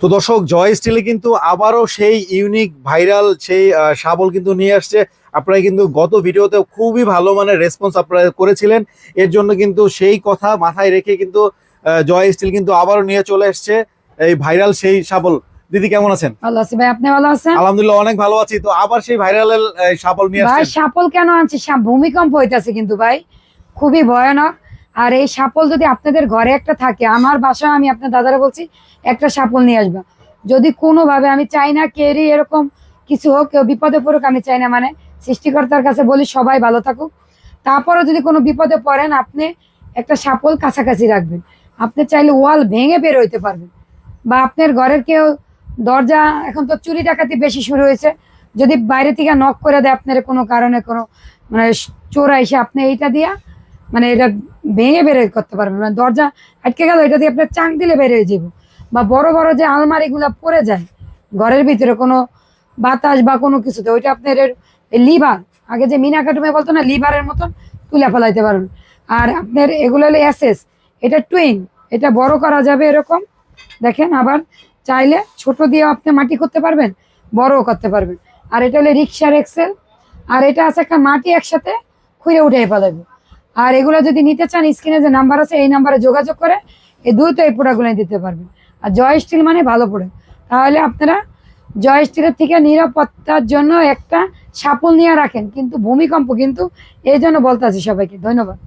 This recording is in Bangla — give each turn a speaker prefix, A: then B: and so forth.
A: তো দর্শক জয় স্টিলে কিন্তু আবারও সেই ইউনিক ভাইরাল সেই শাবল কিন্তু নিয়ে আসছে। আপনারা কিন্তু গত ভিডিওতে খুবই ভালো মানের রেসপন্স আপনারা করেছিলেন। এর জন্য কিন্তু সেই কথা মাথায় রেখে কিন্তু জয় স্টিল কিন্তু আবারও নিয়ে চলে এসছে এই ভাইরাল সেই শাবল। দিদি কেমন আছেন?
B: ভালো আছি ভাই আপনি ভালো আছেন?
A: আলহামদুলিল্লাহ অনেক ভালো আছি। তো আবার সেই ভাইরালের শাবল নিয়ে
B: ভাই
A: আসছেন।
B: কেন আনছি? ভূমিকম্প হইতাছে কিন্তু ভাই। খুবই ভয়ানক। আর এই সাপল যদি আপনাদের ঘরে একটা থাকে, আমার বাসায় আমি আপনার দাদারা বলছি, একটা সাপল নিয়ে আসবা। যদি কোনোভাবে আমি চাই না কেউরই এরকম কিছু হোক, কেউ বিপদে পড়ুক, আমি চাই না। মানে সৃষ্টিকর্তার কাছে বলি, সবাই ভালো থাকুক। তারপরে যদি কোনো বিপদে পড়েন, আপনি একটা সাপল কাছাকাছি রাখবেন। আপনি চাইলে ওয়াল ভেঙে বের হইতে পারবেন। বা আপনার ঘরের কেউ দরজা, এখন তো চুরি ডাকাতি বেশি শুরু হয়েছে। যদি বাইরে থেকে নক করে দেয়, আপনার কোনো কারণে কোনো মানে চোরা এসে আপনি এইটা দিয়া মানে এটা ভেঙে বের করতে পারবেন মানে দরজা আটকে গেল, এটা দিয়ে আপনার চাং দিলে বের হয়ে যাব বা বড় বড় যে আলমারিগুলো পড়ে যায়, ঘরের ভিতরে কোনো বাতাস বা কোনো কিছুতে, ওইটা আপনার লিভার, আগে যে মিনা কাটুমে বলতো না, লিভারের মতন তুলে ফেলাইতে পারবেন। আর আপনার এগুলো হলো এসএস, এটা টুইন, এটা বড় করা যাবে এরকম। দেখেন আবার চাইলে ছোট দিয়ে আপনি মাটি করতে পারবেন, বড়ও করতে পারবেন। আর এটা হলো রিক্সার এক্সেল, আর এটা আছে একটা মাটি একসাথে খুঁড়ে উঠে ফেলাবে আর এগুলো যদি নিতে চান, স্ক্রিনে যে নাম্বার আছে, এই নাম্বারে যোগাযোগ করে এই দ্রুত এই প্রোডাক্টগুলো দিতে পারবে আর জয় স্টিল মানে ভালো প্রোডাক্ট। তাহলে আপনারা জয় স্টিলের থেকে নিরাপত্তার জন্য একটা সাপল নিয়ে রাখেন, কিন্তু ভূমিকম্প কিন্তু এই জন্য বলতে আছি সবাইকে। ধন্যবাদ।